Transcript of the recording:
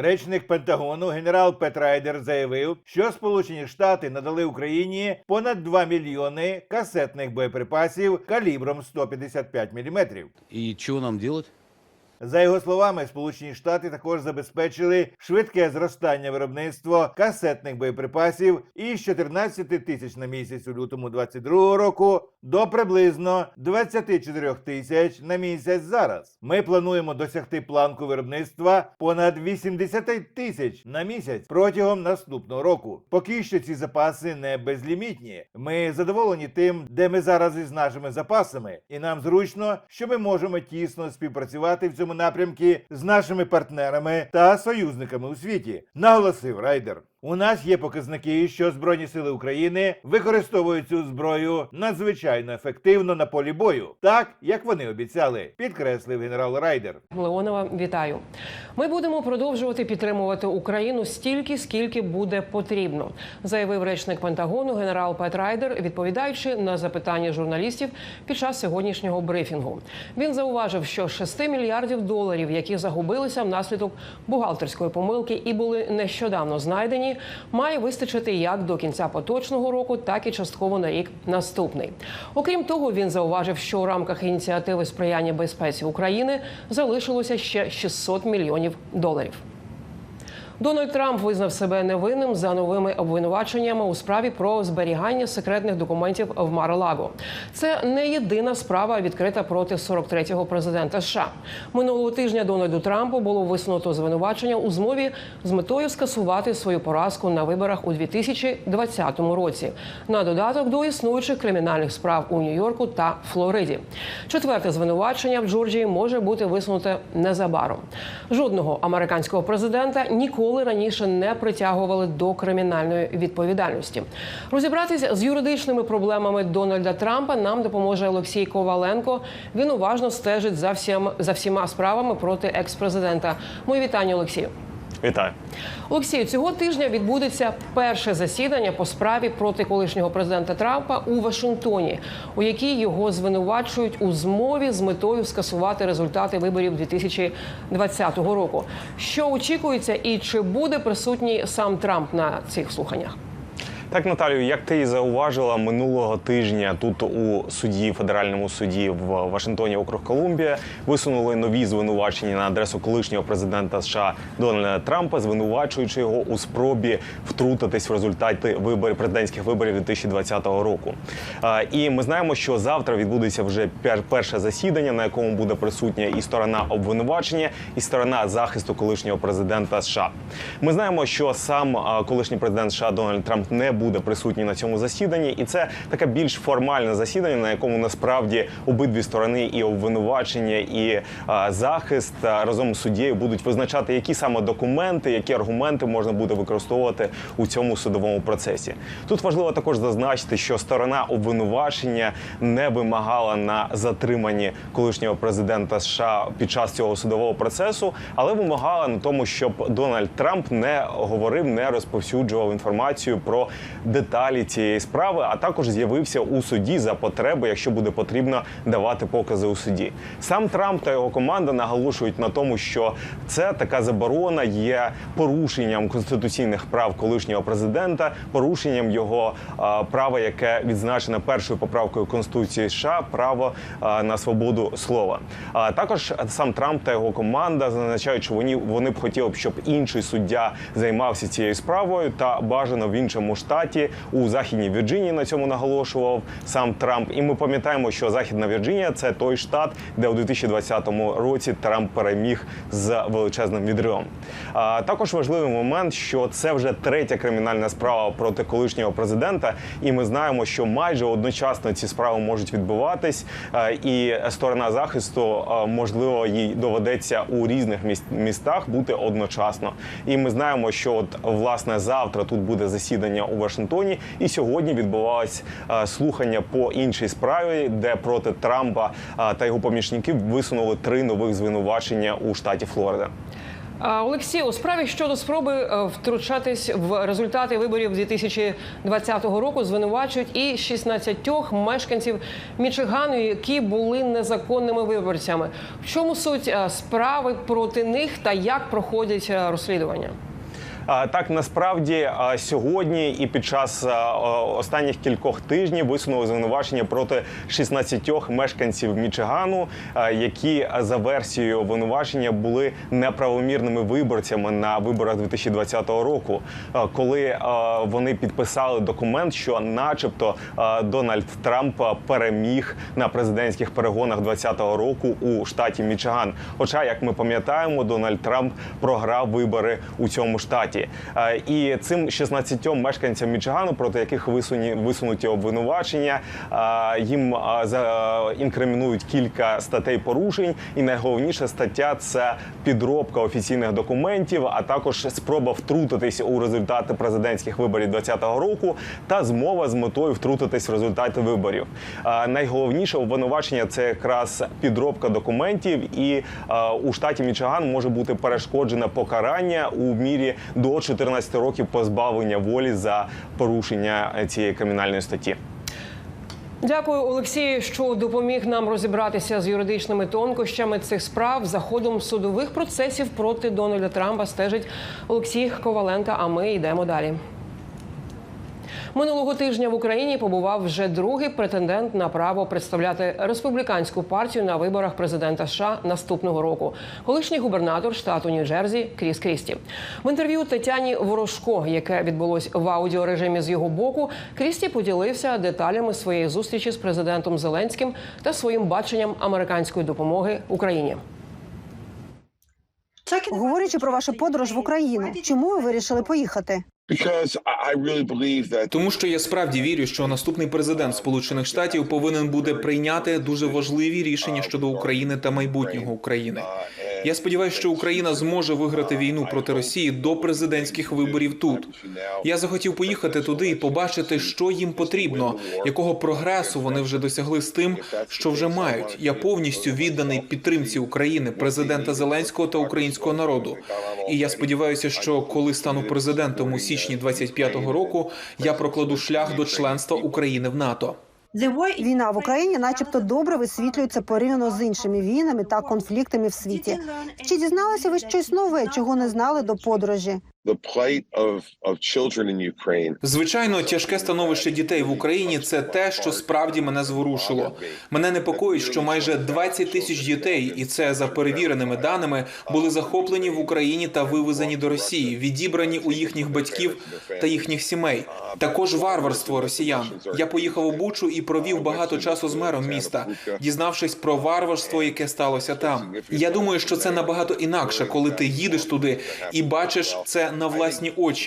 Речник Пентагону генерал Пет Райдер заявив, що Сполучені Штати надали Україні понад 2 мільйони касетних боєприпасів калібром 155 мм. І що нам делать? За його словами, Сполучені Штати також забезпечили швидке зростання виробництва касетних боєприпасів із 14 тисяч на місяць у лютому 22 року до приблизно 24 тисяч на місяць зараз. Ми плануємо досягти планку виробництва понад 80 тисяч на місяць протягом наступного року. Поки що ці запаси не безлімітні. Ми задоволені тим, де ми зараз із нашими запасами, і нам зручно, що ми можемо тісно співпрацювати в цьому напрямку з нашими партнерами та союзниками у світі, наголосив Райдер. У нас є показники, що Збройні сили України використовують цю зброю надзвичайно ефективно на полі бою, так як вони обіцяли, підкреслив генерал Райдер. Леонова, вітаю. Ми будемо продовжувати підтримувати Україну стільки, скільки буде потрібно, заявив речник Пентагону генерал Пет Райдер, відповідаючи на запитання журналістів під час сьогоднішнього брифінгу. Він зауважив, що 6 мільярдів доларів, які загубилися внаслідок бухгалтерської помилки і були нещодавно знайдені, має вистачити як до кінця поточного року, так і частково на рік наступний. Окрім того, він зауважив, що у рамках ініціативи сприяння безпеці України залишилося ще 600 мільйонів доларів. Дональд Трамп визнав себе невинним за новими обвинуваченнями у справі про зберігання секретних документів в Мар-Лаго. Це не єдина справа, відкрита проти 43-го президента США. Минулого тижня Дональду Трампу було висунуто звинувачення у змові з метою скасувати свою поразку на виборах у 2020 році. На додаток до існуючих кримінальних справ у Нью-Йорку та Флориді. Четверте звинувачення в Джорджії може бути висунуте незабаром. Жодного американського президента ніколи раніше не притягували до кримінальної відповідальності. Розібратися з юридичними проблемами Дональда Трампа нам допоможе Олексій Коваленко. Він уважно стежить за всім за всіма справами проти екс-президента. Мої вітання, Олексію. Вітаю. Олексію, цього тижня відбудеться перше засідання по справі проти колишнього президента Трампа у Вашингтоні, у якій його звинувачують у змові з метою скасувати результати виборів 2020 року. Що очікується, і чи буде присутній сам Трамп на цих слуханнях? Так, Наталію, як ти і зауважила минулого тижня тут у суді, федеральному суді в Вашингтоні, округ Колумбія, висунули нові звинувачення на адресу колишнього президента США Дональда Трампа, звинувачуючи його у спробі втрутитись в результати виборів президентських виборів 2020 року. І ми знаємо, що завтра відбудеться вже пер- перше засідання, на якому буде присутня і сторона обвинувачення, і сторона захисту колишнього президента США. Ми знаємо, що сам колишній президент США Дональд Трамп не буде присутній на цьому засіданні, і це таке більш формальне засідання, на якому насправді обидві сторони і обвинувачення, і а, захист а, разом з суддєю будуть визначати, які саме документи, які аргументи можна буде використовувати у цьому судовому процесі. Тут важливо також зазначити, що сторона обвинувачення не вимагала на затриманні колишнього президента США під час цього судового процесу, але вимагала на тому, щоб Дональд Трамп не говорив, не розповсюджував інформацію про деталі цієї справи, а також з'явився у суді за потреби, якщо буде потрібно давати покази у суді. Сам Трамп та його команда наголошують на тому, що це така заборона є порушенням конституційних прав колишнього президента, порушенням його права, яке відзначено першою поправкою Конституції США, право на свободу слова. А також сам Трамп та його команда зазначають, що вони, вони б хотіли щоб інший суддя займався цією справою та бажано в іншому штаті у західній Вірджинії на цьому наголошував сам Трамп. І ми пам'ятаємо, що Західна Вірджинія це той штат, де у 2020 році Трамп переміг з величезним відривом. А також важливий момент, що це вже третя кримінальна справа проти колишнього президента, і ми знаємо, що майже одночасно ці справи можуть відбуватись, і сторона захисту можливо їй доведеться у різних міс- містах бути одночасно. І ми знаємо, що от власне завтра тут буде засідання у Вашингтоні, і сьогодні відбувалось е, слухання по іншій справі, де проти Трампа е, та його помічників висунули три нових звинувачення у штаті Флорида. Олексій, у справі щодо спроби е, втручатись в результати виборів 2020 року звинувачують і 16 мешканців Мічигану, які були незаконними виборцями. В чому суть справи проти них та як проходять розслідування? Так насправді сьогодні і під час останніх кількох тижнів висунули звинувачення проти 16 мешканців Мічигану, які за версією обвинувачення були неправомірними виборцями на виборах 2020 року, коли вони підписали документ, що, начебто, Дональд Трамп переміг на президентських перегонах 2020 року у штаті Мічиган. Хоча, як ми пам'ятаємо, Дональд Трамп програв вибори у цьому штаті. Е, І цим 16 мешканцям Мічигану, проти яких висуні висунуті обвинувачення, е, їм е, за інкримінують кілька статей порушень. І найголовніша стаття це підробка офіційних документів, а також спроба втрутитись у результати президентських виборів 2020 року та змова з метою втрутитись в результати виборів. Найголовніше обвинувачення це якраз підробка документів, і у штаті Мічиган може бути перешкоджене покарання у мірі до 14 років позбавлення волі за порушення цієї кримінальної статті. Дякую, Олексію, що допоміг нам розібратися з юридичними тонкощами цих справ. За ходом судових процесів проти Дональда Трампа стежить Олексій Коваленко. А ми йдемо далі. Минулого тижня в Україні побував вже другий претендент на право представляти республіканську партію на виборах президента США наступного року. Колишній губернатор штату Нью-Джерсі Кріс Крісті. В інтерв'ю Тетяні Ворожко, яке відбулось в аудіорежимі з його боку, Крісті поділився деталями своєї зустрічі з президентом Зеленським та своїм баченням американської допомоги Україні. Говорячи про вашу подорож в Україну, чому ви вирішили поїхати? Тому що я справді вірю, що наступний президент Сполучених Штатів повинен буде прийняти дуже важливі рішення щодо України та майбутнього України. Я сподіваюся, що Україна зможе виграти війну проти Росії до президентських виборів тут. Я захотів поїхати туди і побачити, що їм потрібно, якого прогресу вони вже досягли з тим, що вже мають. Я повністю відданий підтримці України, президента Зеленського та українського народу. І я сподіваюся, що коли стану президентом у січні 25-го року, я прокладу шлях до членства України в НАТО. Війна в Україні, начебто, добре висвітлюється порівняно з іншими війнами та конфліктами в світі. Чи дізналися ви щось нове, чого не знали до подорожі? Звичайно, тяжке становище дітей в Україні це те, що справді мене зворушило. Мене непокоїть, що майже 20 тисяч дітей, і це за перевіреними даними, були захоплені в Україні та вивезені до Росії, відібрані у їхніх батьків та їхніх сімей. Також варварство росіян. Я поїхав у Бучу і провів багато часу з мером міста, дізнавшись про варварство, яке сталося там. Я думаю, що це набагато інакше, коли ти їдеш туди і бачиш це на власні очі.